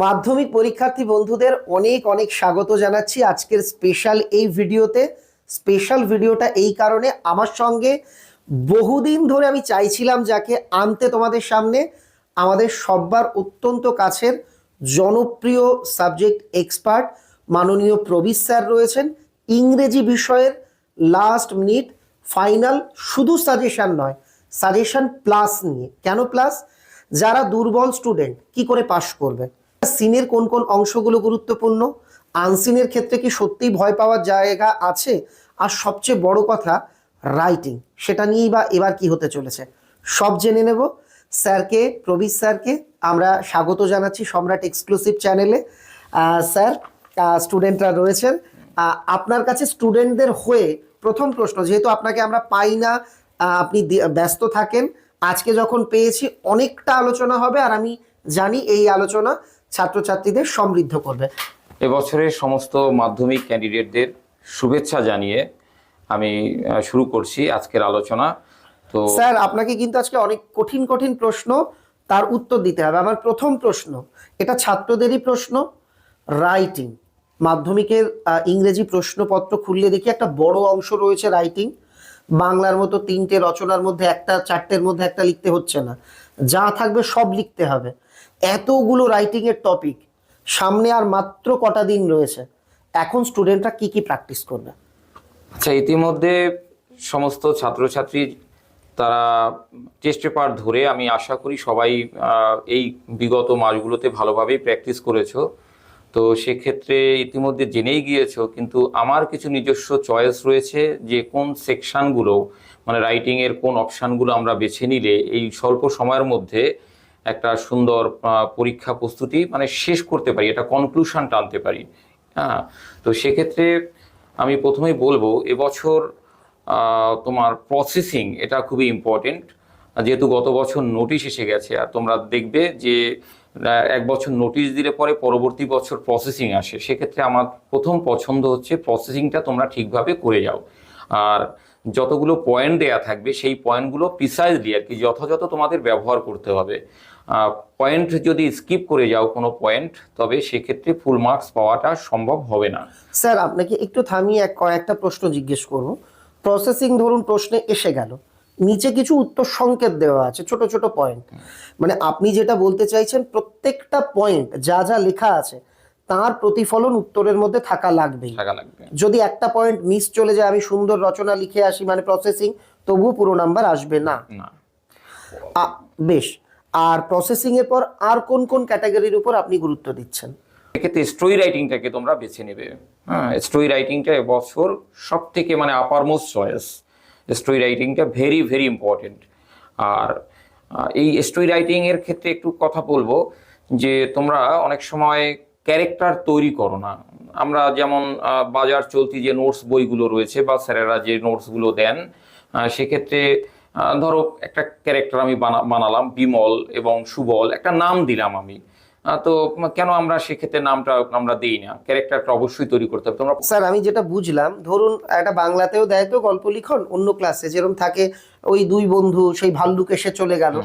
মাধ্যমিক পরীক্ষার্থী বন্ধুদের অনেক অনেক স্বাগত জানাচ্ছি আজকের স্পেশাল এই ভিডিওতে। স্পেশাল ভিডিওটা এই কারণে আমার সঙ্গে বহুদিন ধরে আমি চাইছিলাম যাকে আনতে তোমাদের সামনে। আমাদের সব্বার অত্যন্ত কাছের জনপ্রিয় সাবজেক্ট এক্সপার্ট মাননীয় প্রবীর স্যার রয়েছেন। ইংরেজি বিষয়ের লাস্ট মিনিট ফাইনাল শুধু সাজেশান নয় সাজেশন প্লাস নিয়ে। কেন প্লাস যারা দুর্বল স্টুডেন্ট কি করে পাশ করবে? সিনের কোন কোন অংশগুলো গুরুত্বপূর্ণ? আনসিনের ক্ষেত্রে কি সত্যিই ভয় পাওয়ার জায়গা আছে? আর সবচেয়ে বড় কথা, রাইটিং, সেটা নিয়েই বা এবার কি হতে চলেছে? সব জেনে নেব। স্যারকে, প্রবীর স্যারকে আমরা স্বাগত জানাচ্ছি সম্রাট এক্সক্লুসিভ চ্যানেলে। স্যার স্টুডেন্টরা রয়েছেন। আপনার কাছে স্টুডেন্টদের হয়ে প্রথম প্রশ্ন, যেহেতু আপনাকে আমরা পাই না আপনি ব্যস্ত থাকেন, আজকে যখন পেয়েছি অনেকটা আলোচনা হবে, আর আমি জানি এই আলোচনা। ছাত্রছাত্রীদের সমৃদ্ধ করবে। এবছরের সমস্ত মাধ্যমিক ক্যান্ডিডেটদের শুভেচ্ছা জানিয়ে আমি শুরু করছি আজকের আলোচনা। তো স্যার আপনাকে কিন্তু আজকে অনেক কঠিন কঠিন প্রশ্ন তার উত্তর দিতে হবে। আমার প্রথম প্রশ্ন এটা ছাত্রদেরই প্রশ্ন রাইটিং মাধ্যমিকের ইংরেজি প্রশ্নপত্র খুললে দেখি একটা বড় অংশ রয়েছে রাইটিং বাংলার মতো তিনটে রচনার মধ্যে একটা চারটের মধ্যে একটা লিখতে হচ্ছে না। যা থাকবে সব লিখতে হবে। এতগুলো রাইটিং এর টপিক সামনে আর মাত্র কটা দিন রয়েছে। এখন স্টুডেন্টরা কি কি প্র্যাকটিস করবে? আচ্ছা ইতিমধ্যে সমস্ত ছাত্রছাত্রী তারা টেস্ট পেপার ধরে আমি আশা করি সবাই এই বিগত মাসগুলোতে ভালোভাবেই প্র্যাকটিস করেছ। তো সেক্ষেত্রে ইতিমধ্যে জেনেই গিয়েছো, কিন্তু আমার কিছু নিজস্ব চয়েস রয়েছে যে কোন সেকশনগুলো মানে রাইটিংয়ের কোন অপশানগুলো আমরা বেছে নিলে এই স্বল্প সময়ের মধ্যে একটা সুন্দর পরীক্ষা প্রস্তুতি মানে শেষ করতে পারি এটা কনক্লুশন টানতে পারি। হ্যাঁ তো সেক্ষেত্রে আমি প্রথমেই বলব, এবছর তোমার প্রসেসিং এটা খুবই ইম্পর্টেন্ট যেহেতু গত বছর নোটিশ এসে গেছে, আর তোমরা দেখবে যে এক বছর নোটিশ দিলে পরে পরবর্তী বছর প্রসেসিং আসে। সেক্ষেত্রে আমার প্রথম পছন্দ হচ্ছে প্রসেসিংটা তোমরা ঠিকভাবে করে যাও। আর যতগুলো পয়েন্ট দেয়া থাকবে, সেই পয়েন্টগুলো প্রিসাইজলি আর কি যথাযথ তোমাদের ব্যবহার করতে হবে। পয়েন্ট যদি স্কিপ করে যাও কোনো পয়েন্ট তবে সেক্ষেত্রে ফুল মার্কস পাওয়াটা সম্ভব হবে না। স্যার আপনাকে একটু থামিয়ে এক কয়েকটা প্রশ্ন জিজ্ঞেস করব। প্রসেসিং ধরুন প্রশ্নে এসে গেল। নিচে কিছু উত্তর সংকেত দেওয়া আছে ছোট ছোট পয়েন্ট মানে আপনি যেটা বলতে চাইছেন প্রত্যেকটা পয়েন্ট যা যা লেখা আছে তার প্রতিফলন উত্তরের মধ্যে থাকা লাগবে। যদি একটা পয়েন্ট মিস চলে যায় আমি সুন্দর রচনা লিখে আসি মানে প্রসেসিং তবুও পুরো নাম্বার আসবে না। না। বেশ। আর প্রসেসিং এর পর আর কোন কোন ক্যাটাগরির উপর আপনি গুরুত্ব দিচ্ছেন? এক্ষেত্রে স্টোরি রাইটিংটাকে তোমরা বেছে নেবে। হ্যাঁ স্টোরি রাইটিংটা এবছর সব থেকে মানে আপার মোস্ট চয়েস স্টোরি রাইটিংটা ভেরি ভেরি ইম্পর্টেন্ট আর এই স্টোরি রাইটিংয়ের ক্ষেত্রে একটু কথা বলব যে তোমরা অনেক সময় ক্যারেক্টার তৈরি করো না। আমরা যেমন বাজার চলতি যে নোটস বইগুলো রয়েছে বা স্যারেরা যে নোটসগুলো দেন সেক্ষেত্রে ধরো একটা ক্যারেক্টার আমি বানা- বানালাম বিমল এবং সুবল একটা নাম দিলাম আমি। তো কেন আমরা সেক্ষেত্রে নামটা আমরা দিই না? ক্যারেক্টারটা অবশ্যই তৈরি করতে হবে। তোমরা স্যার আমি যেটা বুঝলাম ধরুন একটা বাংলাতেও দেয় তো গল্প লিখন অন্য ক্লাসে যেরকম থাকে ওই দুই বন্ধু সেই ভাল্লুক এসে চলে গেল।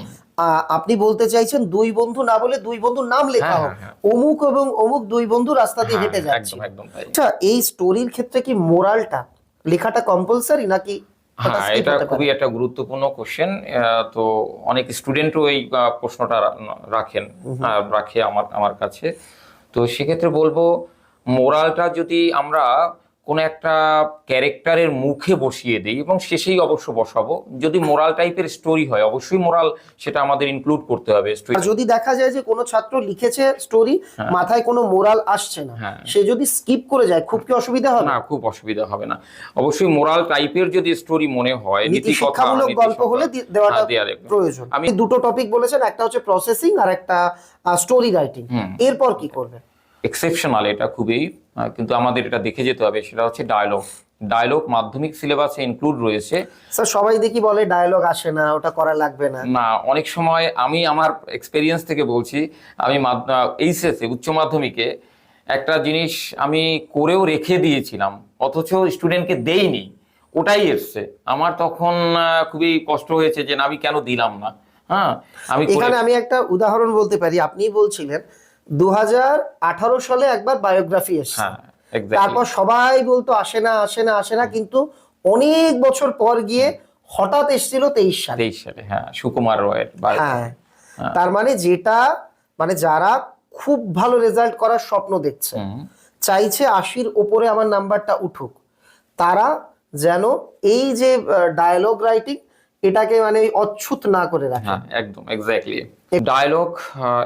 আপনি বলতে চাইছেন দুই বন্ধু না বলে দুই বন্ধুর নাম লেখা হ্যাঁ, হোক হ্যাঁ, অমুক এবং অমুক দুই বন্ধু রাস্তা দিয়ে হেঁটে হ্যাঁ, যাচ্ছে। আচ্ছা এই স্টোরির ক্ষেত্রে কি মোরালটা লেখাটা কম্পালসারি নাকি হ্যাঁ এটা খুবই একটা গুরুত্বপূর্ণ কোশ্চেন তো অনেক স্টুডেন্টও এই প্রশ্নটা রাখেন রাখে আমার আমার কাছে। তো সেক্ষেত্রে বলব মোরালটা যদি আমরা কোনো একটা ক্যারেক্টারের মুখে বসিয়ে দিই এবং শেষেই অবশ্য বসাবো। যদি মোরাল টাইপের স্টোরি হয় অবশ্যই মোরাল সেটা আমাদের ইনক্লুড করতে হবে। যদি দেখা যায় যে কোনো ছাত্র লিখেছে স্টোরি মাথায় কোনো মোরাল আসছে না হ্যাঁ। সে যদি স্কিপ করে যায় খুব কি অসুবিধা হবে? না খুব অসুবিধা হবে না। অবশ্যই মোরাল টাইপের যদি স্টোরি মনে হয় নীতি শিক্ষামূলক গল্প হলে দেওয়াটা হ্যাঁ, প্রয়োজন। আমি আমি দুটো টপিক বলেছেন একটা হচ্ছে প্রসেসিং আর একটা স্টোরি রাইটিং এরপর কি করবে? এক্সেপশনাল এটা খুবই কিন্তু আমাদের এটা দেখে যেতে হবে সেটা হচ্ছে ডায়লগ ডায়লগ মাধ্যমিক সিলেবাসে ইনক্লুড রয়েছে। স্যার সবাই দেখি বলে ডায়লগ আসে না ওটা করা লাগবে না। না অনেক সময় আমি আমার এক্সপেরিয়েন্স থেকে বলছি আমি এইচএসে উচ্চ মাধ্যমিকে একটা জিনিস আমি করেও রেখে দিয়েছিলাম অথচ স্টুডেন্টকে দেইনি ওটাই এসছে। আমার তখন খুবই কষ্ট হয়েছে যে না আমি কেন দিলাম না? হ্যাঁ আমি এখানে আমি একটা উদাহরণ বলতে পারি আপনিই বলছিলেন দু আঠারো সালে একবার বায়োগ্রাফি এসেছে। হ্যাঁ তারপর সবাই বলতো আসে না আসে না আসে না। কিন্তু অনেক বছর পর গিয়ে হঠাৎ এসেছিল তেইশ সালে। তেইশ সালে হ্যাঁ সুকুমার রয়ের হ্যাঁ তার মানে যেটা মানে যারা খুব ভালো রেজাল্ট করার স্বপ্ন দেখছে চাইছে আশির ওপরে আমার নাম্বারটা উঠুক তারা যেন এই যে ডায়ালগ রাইটিং এটাকে মানে অচ্ছুত না করে রাখে। হ্যাঁ একদম এক্স্যাক্টলি ডায়লগ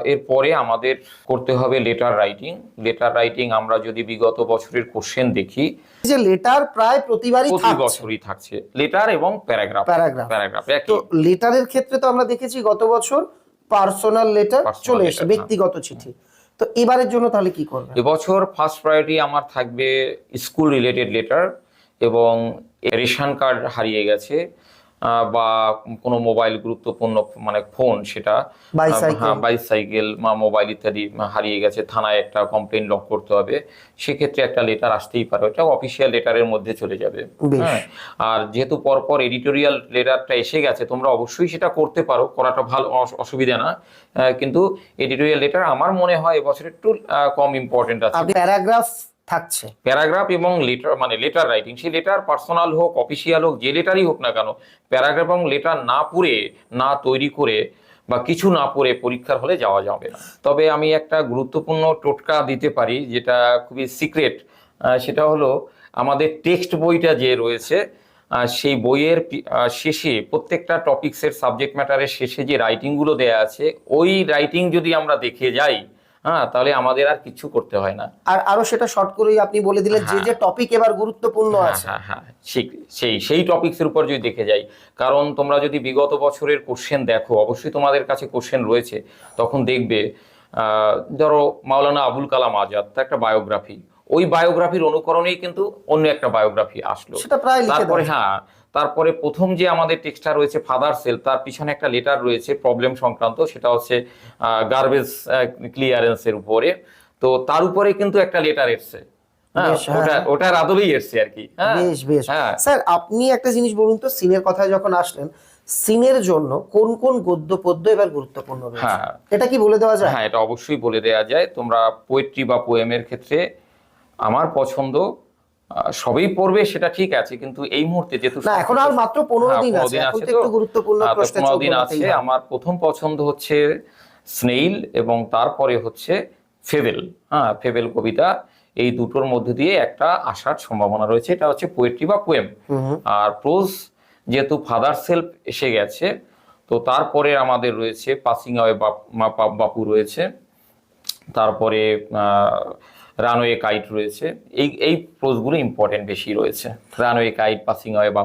এর পরে আমাদের করতে হবে লেটার রাইটিং লেটার রাইটিং আমরা যদি বিগত বছরের কোশ্চেন দেখি যে লেটার প্রায় প্রতিবারই প্রতি বছরই থাকছে। লেটার এবং প্যারাগ্রাফ প্যারাগ্রাফ প্যারাগ্রাফ তো লেটারের ক্ষেত্রে তো আমরা দেখেছি গত বছর পার্সোনাল লেটার চলে এসেছে হ্যাঁ। ব্যক্তিগত চিঠি। তো এবারের জন্য তাহলে কি করবে এবছর ফার্স্ট প্রায়োরিটি আমার থাকবে স্কুল রিলেটেড লেটার এবং রেশন কার্ড হারিয়ে গেছে। বা কোনো মোবাইল গুরুত্বপূর্ণ মানে ফোন সেটা Bicycle. হ্যাঁ বাইসাইকেল বা মোবাইল ইত্যাদি হারিয়ে গেছে থানায় একটা কমপ্লেন লক করতে হবে সেক্ষেত্রে একটা লেটার আসতেই পারে ওটা অফিসিয়াল লেটারের মধ্যে চলে যাবে। হ্যাঁ আর যেহেতু পরপর এডিটোরিয়াল লেটারটা এসে গেছে তোমরা অবশ্যই সেটা করতে পারো করাটা ভালো অস- অসুবিধা না কিন্তু এডিটোরিয়াল লেটার আমার মনে হয় এবছর একটু কম ইম্পর্টেন্ট আছে। প্যারাগ্রাফ থাকছে। প্যারাগ্রাফ এবং লেটার মানে লেটার রাইটিং, সেই লেটার পার্সোনাল হোক, অফিসিয়াল হোক, যে লেটারই হোক না কেন, প্যারাগ্রাফ এবং লেটার না পড়ে, না তৈরি করে বা কিছু না পড়ে পরীক্ষার হলে যাওয়া যাবে না। তবে আমি একটা গুরুত্বপূর্ণ টোটকা দিতে পারি, যেটা খুবই সিক্রেট সেটা হলো আমাদের টেক্সট বইটা যে রয়েছে সেই বইয়ের শেষে প্রত্যেকটা টপিক্সের সাবজেক্ট ম্যাটারের শেষে যে রাইটিংগুলো দেয়া আছে, ওই রাইটিং যদি আমরা দেখে যাই হ্যাঁ তাহলে আমাদের আর কিছু করতে হয় না। আর আরও সেটা শর্ট করেই আপনি বলে দিলেন যে যে টপিক এবার গুরুত্বপূর্ণ হ্যাঁ আছে। হ্যাঁ হ্যাঁ সেই সেই টপিকসের উপর যদি দেখে যাই কারণ তোমরা যদি বিগত বছরের কোশ্চেন দেখো অবশ্যই তোমাদের কাছে কোশ্চেন রয়েছে তখন দেখবে আহ, ধরো মাওলানা আবুল কালাম আজাদ তার একটা বায়োগ্রাফি ওই বায়োগ্রাফির অনুকরণেই কিন্তু অন্য একটা বায়োগ্রাফি আসলো। সেটা প্রায় লিখে তারপরে হ্যাঁ তারপরে প্রথম যে আমাদের টেক্সটটা রয়েছে ফাদার সেল তার পিছনে একটা লেটার রয়েছে প্রবলেম সংক্রান্ত সেটা হচ্ছে গার্বেজ ক্লিয়ারেন্সের উপরে। তো তার উপরে কিন্তু একটা লেটার এসছে। হ্যাঁ হ্যাঁ। ওটা ওটার আদলেই এসছে আর কি। হ্যাঁ বেশ বেশ। স্যার আপনি একটা জিনিস বলুন তো সিনের যখন আসলেন সিনের জন্য কোন কোন গদ্য পদ্য এবার গুরুত্বপূর্ণ হ্যাঁ। এটা কি বলে দেওয়া যায়? হ্যাঁ এটা অবশ্যই বলে দেয়া যায়। তোমরা পোয়েট্রি বা পোয়েমের ক্ষেত্রে আমার পছন্দ সবই পড়বে সেটা ঠিক আছে কিন্তু এই মুহূর্তে যেহেতু না এখন আর মাত্র পনেরো হ্যাঁ, দিন আছে এখন। একটু গুরুত্বপূর্ণ হ্যাঁ, প্রশ্নে দিন আছে। আমার প্রথম পছন্দ হচ্ছে স্নেইল এবং তারপরে হচ্ছে ফেবেল। হ্যাঁ ফেবেল কবিতা এই দুটোর মধ্যে দিয়ে একটা আসার সম্ভাবনা রয়েছে। এটা হচ্ছে পোয়েট্রি বা পোয়েম আর প্রোজ যেহেতু ফাদার সেলফ এসে গেছে তো তারপরে আমাদের রয়েছে পাসিং আওয়ে বাপু রয়েছে। তারপরে রানওয়ে কাইট রয়েছে। এই এই প্রোজগুলো ইম্পর্টেন্ট বেশি রয়েছে। রানওয়ে কাইট পাসিং আওয়ে বা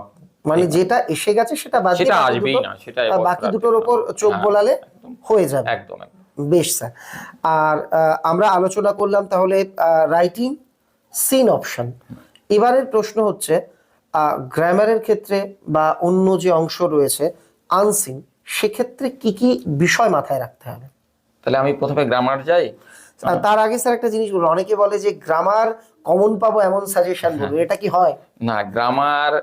মানে যেটা এসে গেছে সেটা বাদ সেটা আসবেই না, সেটা বাকি দুটোর। উপর চোখ হ্যাঁ, বোলালে হয়ে যাবে। একদম বেশ স্যার। আর আমরা আলোচনা করলাম তাহলে রাইটিং সিন অপশন এবারের প্রশ্ন হচ্ছে গ্রামারের ক্ষেত্রে বা অন্য যে অংশ রয়েছে আনসিন সেক্ষেত্রে কি কি বিষয় মাথায় রাখতে হবে? তাহলে আমি প্রথমে গ্রামার যাই। তার আগে স্যার একটা জিনিস বলুন। অনেকে বলে যে গ্রামার কমন পাবো এমন সাজেশন বলুন। এটা কি হয়? না গ্রামার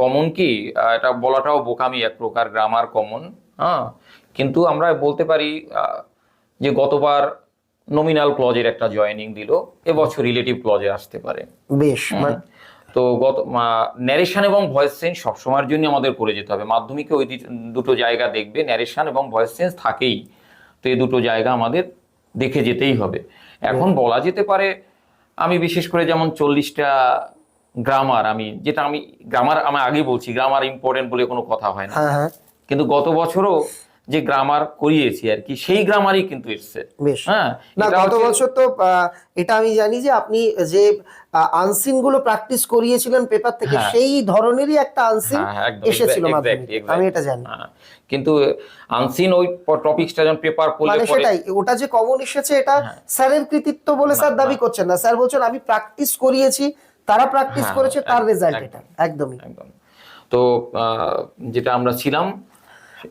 কমন কি? এটা বলাটাও বোকামি এক প্রকার গ্রামার কমন হ্যাঁ। কিন্তু আমরা বলতে পারি যে গতবার নমিনাল ক্লজের একটা জয়েনিং দিল এবছর রিলেটিভ ক্লজে আসতে পারে। বেশ মানে তো গত ন্যারেশন এবং ভয়েস চেঞ্জ সবসময়ের জন্য আমাদের করে যেতে হবে। মাধ্যমিকে ওই দুটো জায়গা দেখবে ন্যারেশন এবং ভয়েস চেঞ্জ থাকেই। তো এই দুটো জায়গা আমাদের দেখে যেতেই হবে। এখন বলা যেতে পারে আমি বিশেষ করে যেমন চল্লিশটা গ্রামার আমি যেটা আমি গ্রামার আমি আগে বলছি গ্রামার ইম্পর্টেন্ট বলে কোনো কথা হয় না। হ্যাঁ হ্যাঁ। কিন্তু গত বছরও যে গ্রামার করিয়েছি আর কি সেই গ্রামারই কিন্তু এসছে। বেশ। হ্যাঁ গত বছর তো আহ, এটা আমি জানি যে আপনি যে আনসিনগুলো প্র্যাকটিস করিয়েছিলেন পেপার থেকে হ্যাঁ। সেই ধরনেরই একটা আনসিন হ্যাঁ, হ্যাঁ, এসেছিল আমি এটা জানি। কিন্তু আনসিন ওই টপিকসটা যখন পেপার পড়লে মানে সেটাই ওটা যে কমন এসেছে এটা। স্যারের কৃতিত্ব বলে স্যার দাবি করছেন না। স্যার বলছেন আমি প্র্যাকটিস করিয়েছি তারা প্র্যাকটিস করেছে তার রেজাল্ট। এটা একদমই। একদম। তো যেটা আমরা ছিলাম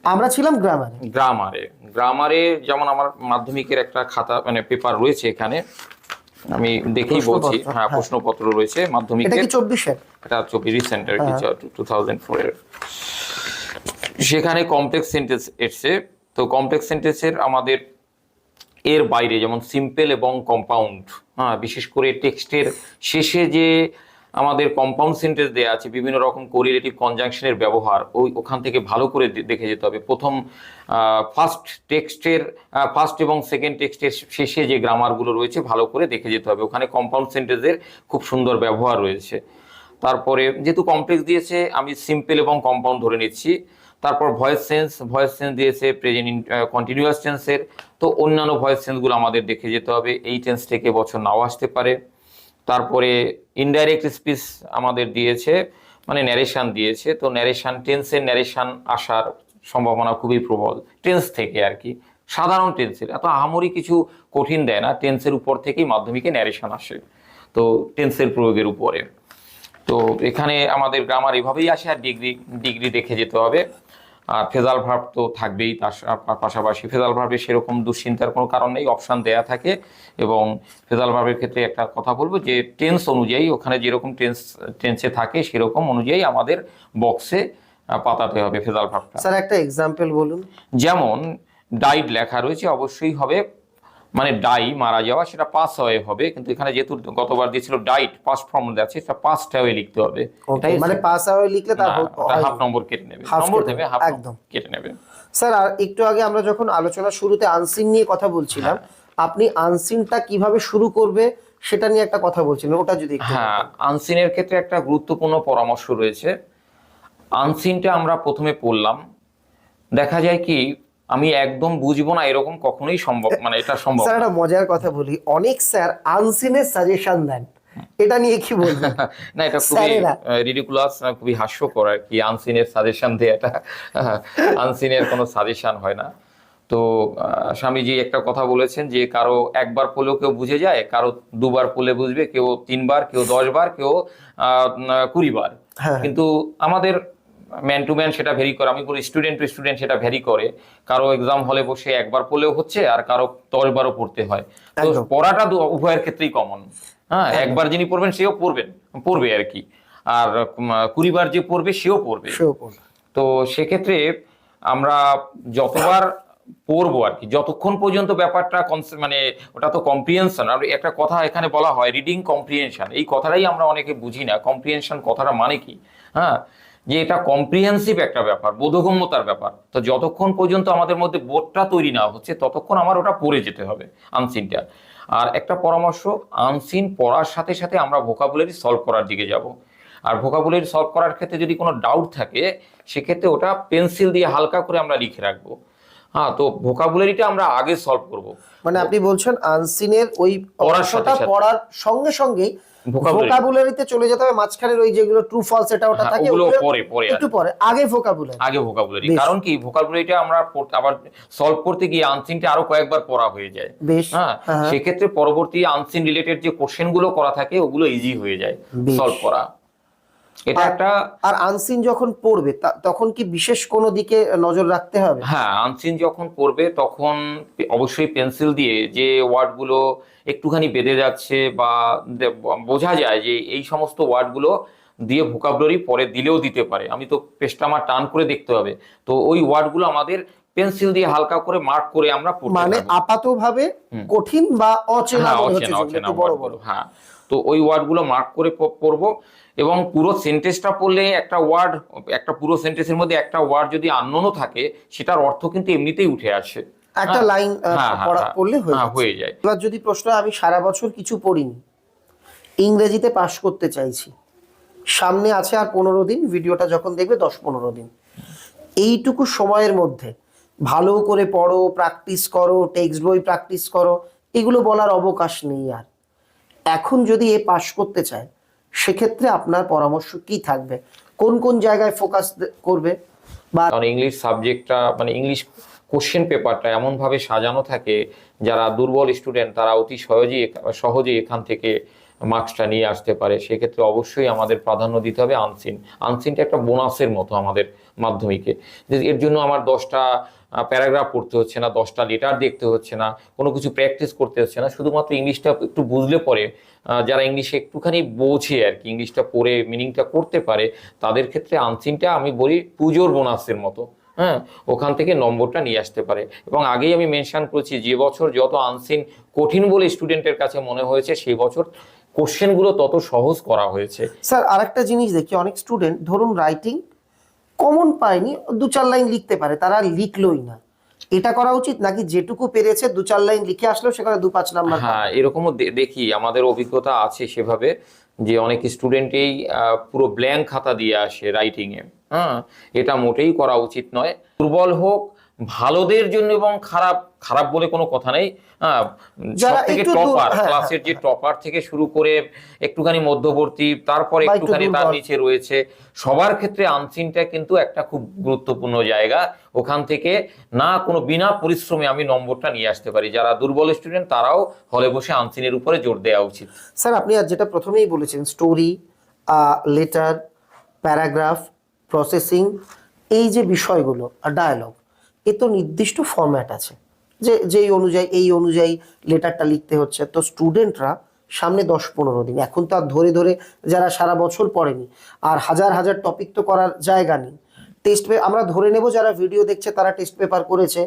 আমরা ছিলাম গ্রামারে গ্রামারে গ্রামারে যেমন আমার মাধ্যমিকের একটা খাতা মানে পেপার রয়েছে এখানে আমি দেখি বলছি হ্যাঁ হ্যাঁ। প্রশ্নপত্র রয়েছে মাধ্যমিক এটা কি 24 এর এটা চব্বিশ রিসেন্ট আর কি হ্যাঁ। টু থাউজেন্ড ফোরের সেখানে কমপ্লেক্স সেন্টেন্স এসছে তো কমপ্লেক্স সেন্টেন্সের আমাদের এর বাইরে যেমন সিম্পল এবং কম্পাউন্ড হ্যাঁ বিশেষ করে টেক্সটের শেষে যে আমাদের কম্পাউন্ড সেন্টেন্স দেওয়া আছে, বিভিন্ন রকম কোরিলেটিভ কনজাংশনের ব্যবহার, ওই ওখান থেকে ভালো করে দেখে যেতে হবে। প্রথম ফার্স্ট টেক্সটের ফার্স্ট এবং সেকেন্ড টেক্সটের শেষে যে গ্রামারগুলো রয়েছে, ভালো করে দেখে যেতে হবে। ওখানে কম্পাউন্ড সেন্টেন্সের খুব সুন্দর ব্যবহার রয়েছে। তারপরে যেহেতু কমপ্লেক্স দিয়েছে, আমি সিম্পল এবং কম্পাউন্ড ধরে নিচ্ছি। তারপর ভয়েস সেন্স ভয়েস সেন্স দিয়েছে প্রেজেন্ট কন্টিনিউয়াস টেন্সের তো অন্যান্য ভয়েস সেন্সগুলো আমাদের দেখে যেতে হবে। এই টেন্স থেকে বছর নাও আসতে পারে। তারপরে ইনডাইরেক্ট স্পিচ আমাদের দিয়েছে মানে ন্যারেশান দিয়েছে। তো ন্যারেশান টেন্সের ন্যারেশন আসার সম্ভাবনা খুবই প্রবল। টেন্স থেকে আর কি। সাধারণ টেন্সের এত আহামরি কিছু কঠিন দেয় না। টেন্সের উপর থেকেই মাধ্যমিকে ন্যারেশন আসে। তো টেন্সের প্রয়োগের উপরে। তো এখানে আমাদের গ্রামার এভাবেই আসে আর ডিগ্রি ডিগ্রি দেখে যেতে হবে। আর ফেজাল ভার্ব তো থাকবেই তার পাশাপাশি ফেজাল ভার্বে সেরকম দুশ্চিন্তার কোনো কারণ নেই অপশান দেয়া থাকে এবং ফেজাল ভার্বের ক্ষেত্রে একটা কথা বলব যে টেন্স অনুযায়ী ওখানে যেরকম টেন্স টেন্সে থাকে সেরকম অনুযায়ী আমাদের বক্সে পাতাতে হবে ফেজাল ভার্বটা স্যার একটা এক্সাম্পল বলুন। যেমন ডাইড লেখা রয়েছে অবশ্যই হবে মানে ডাই মারা যাওয়া সেটা পাস হয়ে হবে কিন্তু এখানে যেহেতু গতবার দিয়েছিল ডাইট পাস ফর্ম আছে সেটা পাস্ট হয়ে লিখতে হবে। মানে পাস আওয়ার লিখলে তার হয় হাফ নম্বর কেটে নেবে। নম্বর দেবে হাফ একদম। কেটে নেবে। স্যার আর একটু আগে আমরা যখন আলোচনা শুরুতে আনসিন নিয়ে কথা বলছিলাম আপনি আনসিনটা কীভাবে শুরু করবে সেটা নিয়ে একটা কথা বলছিলেন ওটা যদি হ্যাঁ আনসিনের ক্ষেত্রে একটা গুরুত্বপূর্ণ পরামর্শ রয়েছে। আনসিনটা আমরা প্রথমে পড়লাম। দেখা যায় কি আমি একদম বুঝব না এরকম কখনোই সম্ভব মানে এটা সম্ভব স্যার একটা মজার কথা বলি। অনেক স্যার আনসিনের সাজেশন দেন। এটা নিয়ে কি বলবেন? না এটা খুবই। রিডিকুলাস খুবই হাস্যকর আর কি। আনসিনের সাজেশন দিয়ে এটা আনসিনের কোনো সাজেশন হয় না। তো স্বামীজি একটা কথা বলেছেন যে কারও একবার পড়লেও কেউ বুঝে যায় কারও দুবার পড়লে বুঝবে কেউ তিনবার কেউ দশ বার কেউ আহ, কুড়ি বার হ্যাঁ। কিন্তু আমাদের ম্যান টু ম্যান সেটা ভেরি করে। আমি বলি স্টুডেন্ট টু স্টুডেন্ট সেটা ভেরি করে। কারও এক্সাম হলে বসে একবার পড়লেও হচ্ছে আর কারও দশ বারও পড়তে হয়। তো পড়াটা দু- উভয়ের ক্ষেত্রেই কমন হ্যাঁ একবার যিনি পড়বেন সেও পড়বেন পড়বে আর কি। আর উম, কুড়ি বার যে পড়বে সেও পড়বে। তো সেক্ষেত্রে আমরা যতবার পড়ব আর কি যতক্ষণ পর্যন্ত ব্যাপারটা মানে ওটা তো কম্প্রিহেনশন আর একটা কথা এখানে বলা হয় রিডিং কম্প্রিহেনশন এই কথাটাই আমরা অনেকে বুঝি না। কম্প্রিহেনশন কথাটা মানে কি? হ্যাঁ যে এটা কম্প্রিহেন্সিভ একটা ব্যাপার বোধগম্যতার ব্যাপার। তো যতক্ষণ পর্যন্ত আমাদের মধ্যে বোধটা তৈরি না হচ্ছে ততক্ষণ আমার ওটা পড়ে যেতে হবে আনসিনটা আর একটা পরামর্শ আনসিন পড়ার সাথে সাথে আমরা ভোকাবুলারি সলভ করার দিকে যাব। আর ভোকাবুলারি সলভ করার ক্ষেত্রে যদি কোনো ডাউট থাকে সেক্ষেত্রে ওটা পেন্সিল দিয়ে হালকা করে আমরা লিখে রাখব। হ্যাঁ তো ভোকাবুলারিটা আমরা আগে সলভ করব। মানে আপনি বলছেন আনসিনের ওই পড়ার পড়ার সঙ্গে সঙ্গেই। ভোকাবুলারিতে চলে যেতে হবে মাঝখানের ওই যেগুলো ট্রু ফলস এটা ওটা হ্যাঁ, থাকে ওগুলো পরে পরে একটু পরে আগে ভোকাবুলারি আগে ভোকাবুলারি কারণ কি ভোকাবুলারিটা আমরা আবার সলভ করতে গিয়ে আনসিনটা আরও কয়েকবার পড়া হয়ে যায়। বেশ হ্যাঁ হ্যাঁ। সেক্ষেত্রে পরবর্তী আনসিন রিলেটেড যে কোশ্চেনগুলো করা থাকে ওগুলো ইজি হয়ে যায় সলভ করা। এটা একটা আর আনসিন যখন পড়বে তখন কি বিশেষ কোনো দিকে নজর রাখতে হবে? হ্যাঁ আনসিন যখন পড়বে তখন অবশ্যই পেন্সিল দিয়ে যে ওয়ার্ডগুলো একটুখানি বেঁধে যাচ্ছে বা বোঝা যায় যে এই সমস্ত ওয়ার্ডগুলো দিয়ে ভোকাবুলারি পরে দিলেও দিতে পারে। আমি তো পেজটা আমার টান করে দেখতে হবে। তো ওই ওয়ার্ডগুলো আমাদের পেন্সিল দিয়ে হালকা করে মার্ক করে আমরা মানে থাকব। আপাতভাবে কঠিন বা অচেনা হ্যাঁ অচেনা অচেনা একটু বড় বড় হ্যাঁ তো ওই ওয়ার্ডগুলো মার্ক করে পড়ব এবং পুরো সেন্টেন্সটা পড়লে একটা ওয়ার্ড একটা পুরো সেন্টেন্সের মধ্যে একটা ওয়ার্ড যদি আননোনও থাকে সেটার অর্থ কিন্তু এমনিতেই উঠে আসে একটা। লাইন হ্যাঁ, হ্যাঁ, পড়া। পড়লে। হয়ে যায় এবার যদি প্রশ্ন আমি সারা বছর কিছু পড়িনি ইংরেজিতে পাশ করতে চাইছি সামনে আছে আর পনেরো দিন ভিডিওটা যখন দেখবে দশ পনেরো দিন এইটুকু সময়ের মধ্যে ভালো করে পড়ো প্র্যাকটিস করো টেক্সট বই প্র্যাকটিস করো, এগুলো বলার অবকাশ নেই আর। এখন যদি এ পাশ করতে চায়, সেক্ষেত্রে আপনার পরামর্শ কি থাকবে? কোন কোন জায়গায় ফোকাস করবে? বা ইংলিশ সাবজেক্টটা মানে ইংলিশ কোশ্চেন পেপারটা এমনভাবে সাজানো থাকে, যারা দুর্বল স্টুডেন্ট তারা অতি সহজেই সহজেই এখান থেকে মার্কসটা নিয়ে আসতে পারে। সেক্ষেত্রে অবশ্যই আমাদের প্রাধান্য দিতে হবে আনসিন আনসিনটা একটা বোনাসের মতো আমাদের মাধ্যমিকে। এর জন্য আমার দশটা প্যারাগ্রাফ পড়তে হচ্ছে না, দশটা লেটার দেখতে হচ্ছে না, কোনো কিছু প্র্যাকটিস করতে হচ্ছে না, শুধুমাত্র ইংলিশটা একটু বুঝলে পরে যারা ইংলিশে একটুখানি বোঝে আর কি, ইংলিশটা পড়ে মিনিংটা করতে পারে, তাদের ক্ষেত্রে আনসিনটা আমি বলি পুজোর বোনাসের মতো হ্যাঁ ওখান থেকে নম্বরটা নিয়ে আসতে পারে। এবং আগেই আমি মেনশন করেছি, যে বছর যত আনসিন কঠিন বলে স্টুডেন্টের কাছে মনে হয়েছে, সেই বছর কোশ্চেনগুলো তত সহজ করা হয়েছে। স্যার আরেকটা জিনিস দেখি, অনেক স্টুডেন্ট ধরুন রাইটিং কমন পায়নি, দু চার লাইন লিখতে পারে, তারা লিখলোই না। এটা করা উচিত নাকি যেটুকু পেরেছে দু চার লাইন লিখে আসলো সেখানে দু পাঁচ নাম্বার হ্যাঁ এরকমও দেখি, আমাদের অভিজ্ঞতা আছে সেভাবে যে অনেক স্টুডেন্টেই পুরো ব্ল্যাঙ্ক খাতা দিয়ে আসে রাইটিংয়ে হ্যাঁ এটা মোটেই করা উচিত নয়। দুর্বল হোক, ভালোদের জন্য এবং খারাপ খারাপ বলে কোনো কথা নেই। হ্যাঁ সব থেকে টপার হ্যাঁ, ক্লাসের যে টপার থেকে শুরু করে একটুখানি মধ্যবর্তী তারপর একটুখানি তার নিচে রয়েছে সবার ক্ষেত্রে আনসিনটা কিন্তু একটা খুব গুরুত্বপূর্ণ জায়গা। ওখান থেকে না কোনো বিনা পরিশ্রমে আমি নম্বরটা নিয়ে আসতে পারি। যারা দুর্বল স্টুডেন্ট তারাও হলে বসে আনসিনের উপরে জোর দেওয়া উচিত। স্যার আপনি আর যেটা প্রথমেই বলেছেন স্টোরি লেটার প্যারাগ্রাফ প্রসেসিং এই যে বিষয়গুলো আর ডায়ালগ এ তো নির্দিষ্ট ফরম্যাট আছে। যে যেই অনুযায়ী এই অনুযায়ী লেটারটা লিখতে হচ্ছে। তো স্টুডেন্টরা সামনে দশ পনেরো দিন এখন তো আর ধরে ধরে যারা সারা বছর পড়েনি আর হাজার হাজার টপিক তো করার জায়গা নেই। টেস্ট আমরা ধরে নেব যারা ভিডিও দেখছে তারা টেস্ট পেপার করেছে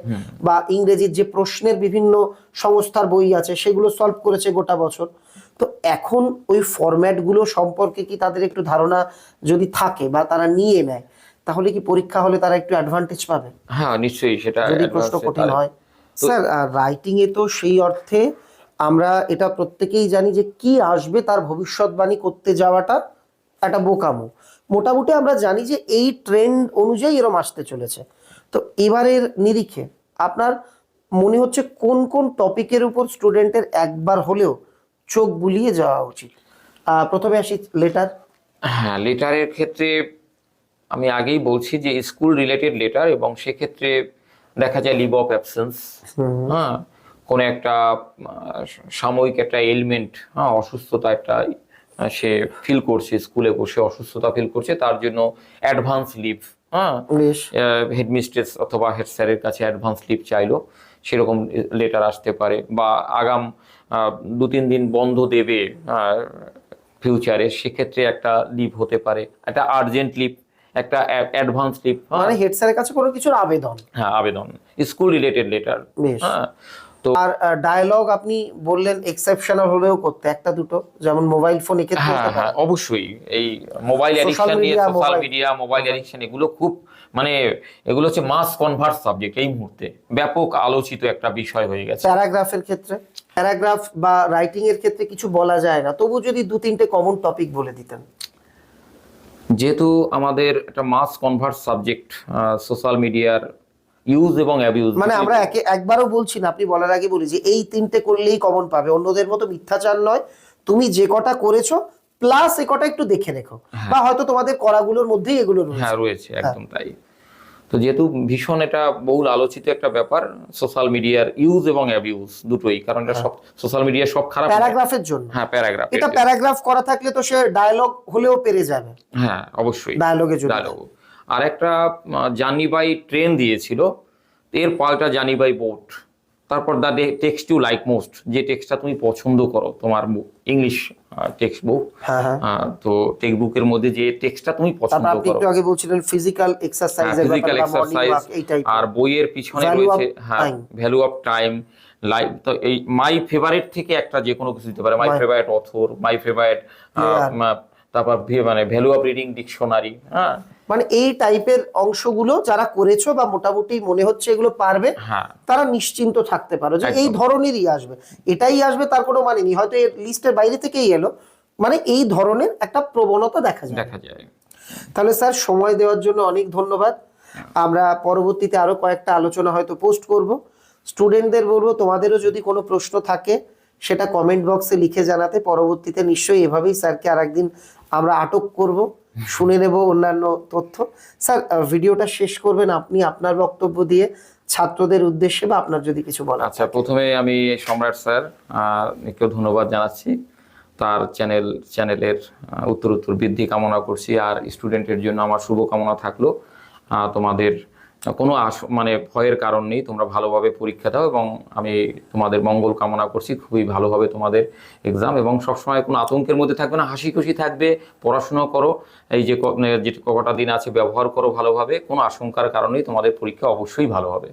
বা ইংরেজির যে প্রশ্নের বিভিন্ন সংস্থার বই আছে সেগুলো সলভ করেছে গোটা বছর। তো এখন ওই ফরম্যাটগুলো সম্পর্কে কি তাদের একটু ধারণা যদি থাকে বা তারা নিয়ে নেয় তাহলে কি পরীক্ষা হলে তারা একটু অ্যাডভান্টেজ পাবে? হ্যাঁ নিশ্চয়ই সেটা যদি প্রশ্ন কঠিন হয়। স্যার রাইটিং এ তো সেই অর্থে আমরা এটা প্রত্যেকেই জানি যে কি আসবে তার ভবিষ্যৎবাণী করতে যাওয়াটা একটা বোকামো। মোটামুটি আমরা জানি যে এই ট্রেন্ড অনুযায়ী এরম আসতে চলেছে। তো এবারের নিরিখে আপনার মনে হচ্ছে কোন কোন টপিকের উপর স্টুডেন্টের একবার হলেও চোখ বুলিয়ে যাওয়া উচিত? প্রথমে আসি লেটার হ্যাঁ লেটারের ক্ষেত্রে আমি আগেই বলছি যে স্কুল রিলেটেড লেটার এবং সেক্ষেত্রে দেখা যায় লিভ অফ অ্যাবসেন্স হ্যাঁ কোনো একটা সাময়িক একটা এলিমেন্ট হ্যাঁ অসুস্থতা একটা সে ফিল করছে স্কুলে বসে অসুস্থতা ফিল করছে তার জন্য অ্যাডভান্স লিভ হ্যাঁ। হেডমিস্ট্রেস অথবা হেড স্যারের কাছে অ্যাডভান্স লিভ চাইলো সেরকম লেটার আসতে পারে বা আগাম দু তিন দিন বন্ধ দেবে ফিউচারে সেক্ষেত্রে একটা লিভ হতে পারে একটা আর্জেন্ট লিভ একটা অ্যাডভান্স লিভ মানে হেড স্যারের কাছে কোনো কিছুর আবেদন? হ্যাঁ আবেদন। স্কুল রিলেটেড লেটার হ্যাঁ তো আর ডায়ালগ আপনি বললেন এক্সেপশনাল হলেও করতে একটা দুটো যেমন মোবাইল ফোন এক্ষেত্রে হ্যাঁ হ্যাঁ অবশ্যই। এই মোবাইল অ্যাডিকশন নিয়ে সোশ্যাল মিডিয়া মোবাইল অ্যাডিকশন এগুলো খুব মানে এগুলো হচ্ছে মাস কনভার্স সাবজেক্ট এই মুহূর্তে। ব্যাপক আলোচিত একটা বিষয় হয়ে গেছে। প্যারাগ্রাফের ক্ষেত্রে প্যারাগ্রাফ বা রাইটিং এর ক্ষেত্রে কিছু বলা যায় না। তবু যদি দু তিনটে কমন টপিক বলে দিতেন। যেহেতু আমাদের একটা মাস কনভার্ট সাবজেক্ট সোশ্যাল মিডিয়ার ইউজ এবং অ্যাবিউজ মানে আমরা একে একবারও বলছি না আপনি বলার আগে বলি যে এই তিনটে করলেই কমন পাবে অন্যদের মতো মিথ্যাচার নয়। তুমি যে কটা করেছ প্লাস এ কটা একটু দেখে রেখো। বা হয়তো তোমাদের করাগুলোর মধ্যেই এগুলো রয়েছে। হ্যাঁ রয়েছে একদম তাই। তো যেহেতু ভীষণ এটা বহুল আলোচিত একটা ব্যাপার সোশ্যাল মিডিয়ার ইউজ এবং অ্যাবিউজ দুটোই কারণ এটা সব সোশ্যাল মিডিয়া সব খারাপ প্যারাগ্রাফের জন্য। হ্যাঁ প্যারাগ্রাফ এটা প্যারাগ্রাফ করা থাকলে তো সে ডায়লগ হলেও পেরে যাবে। হ্যাঁ অবশ্যই। ডায়লগে জন্য ডায়লগ আর একটা জার্নি বাই ট্রেন দিয়েছিল এর পাল্টা জার্নি বাই বোট তারপর the text you like most যে টেক্সটটা তুমি পছন্দ করো তোমার ইংলিশ টেক্সট বুক হ্যাঁ। হ্যাঁ তো টেক্সট বুকের মধ্যে যে টেক্সটটা তুমি পছন্দ করো। আপনি একটু আগে বলছিলেন ফিজিক্যাল এক্সারসাইজ ফিজিক্যাল এক্সারসাইজ আর বইয়ের পিছনে রয়েছে হ্যাঁ ভ্যালু অফ টাইম লাইফ তো এই মাই ফেভারিট থেকে একটা যে কোনো কিছু দিতে পারে। My favourite author my favourite তারপর মানে ভ্যালু অফ রিডিং ডিকশনারি হ্যাঁ? মানে এই টাইপের অংশগুলো যারা করেছ বা মোটামুটি মনে হচ্ছে এগুলো পারবে হ্যাঁ। তারা নিশ্চিন্ত থাকতে পারো যে এই ধরনেরই আসবে। এটাই আসবে তার কোনো মানে নেই। হয়তো এর লিস্টের বাইরে থেকেই এলো। মানে এই ধরনের একটা প্রবণতা দেখা যায়। দেখা যায়। তাহলে স্যার সময় দেওয়ার জন্য অনেক ধন্যবাদ। আমরা পরবর্তীতে আরও কয়েকটা আলোচনা হয়তো পোস্ট করব। স্টুডেন্টদের বলব তোমাদেরও যদি কোনো প্রশ্ন থাকে সেটা কমেন্ট বক্সে লিখে জানাতে, পরবর্তীতে নিশ্চয়ই এভাবেই স্যারকে আর একদিন আমরা আটক করব, শুনে নেব অন্যান্য তথ্য। স্যার ভিডিওটা শেষ করবেন আপনি আপনার বক্তব্য দিয়ে ছাত্রদের উদ্দেশ্যে বা আপনার যদি কিছু বলার আচ্ছা প্রথমে আমি সম্রাট স্যার কে ধন্যবাদ জানাচ্ছি। তার চ্যানেল, চ্যানেলের উত্তর উত্তর বৃদ্ধি কামনা করছি। আর স্টুডেন্টের জন্য আমার শুভকামনা থাকল। তোমাদের কোনো মানে ভয়ের কারণ নেই, তোমরা ভালোভাবে পরীক্ষা দাও এবং আমি তোমাদের মঙ্গল কামনা করছি, খুবই ভালোভাবে তোমাদের এক্সাম এবং সবসময় কোনো আতঙ্কের মধ্যে থাকবে না হাসি খুশি থাকবে, পড়াশুনো করো, এই যে যে কটা দিন আছে ব্যবহার করো ভালোভাবে, কোনো আশঙ্কার কারণেই তোমাদের পরীক্ষা অবশ্যই ভালো হবে।